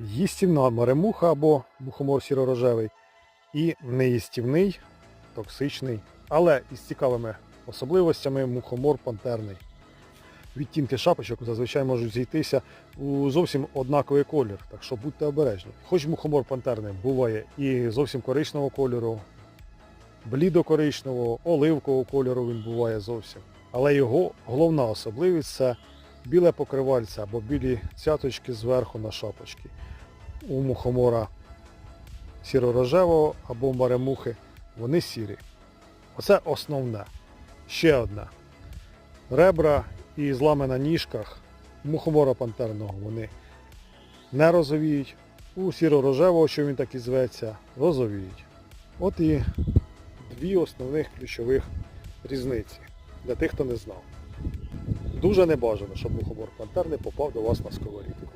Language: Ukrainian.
їстівна маремуха або мухомор сіророжевий і неїстівний, токсичний, але із цікавими особливостями мухомор пантерний. Відтінки шапочок зазвичай можуть зійтися у зовсім однаковий колір, так що будьте обережні. Хоч мухомор пантерний буває і зовсім коричневого кольору, блідо-коричневого, оливкового кольору він буває зовсім. Але його головна особливість це біле покривальце або білі цяточки зверху на шапочки. У мухомора сіро-рожевого або маремухи вони сірі. Оце основне. Ще одне. Ребра і злами на ніжках мухомора пантерного вони не розовіють. У сіро-рожевого, що він так і зветься, розовіють. От і дві основних ключових різниці для тих, хто не знав. Дуже небажано, щоб мухомор пантерний попав до вас на сковорідку.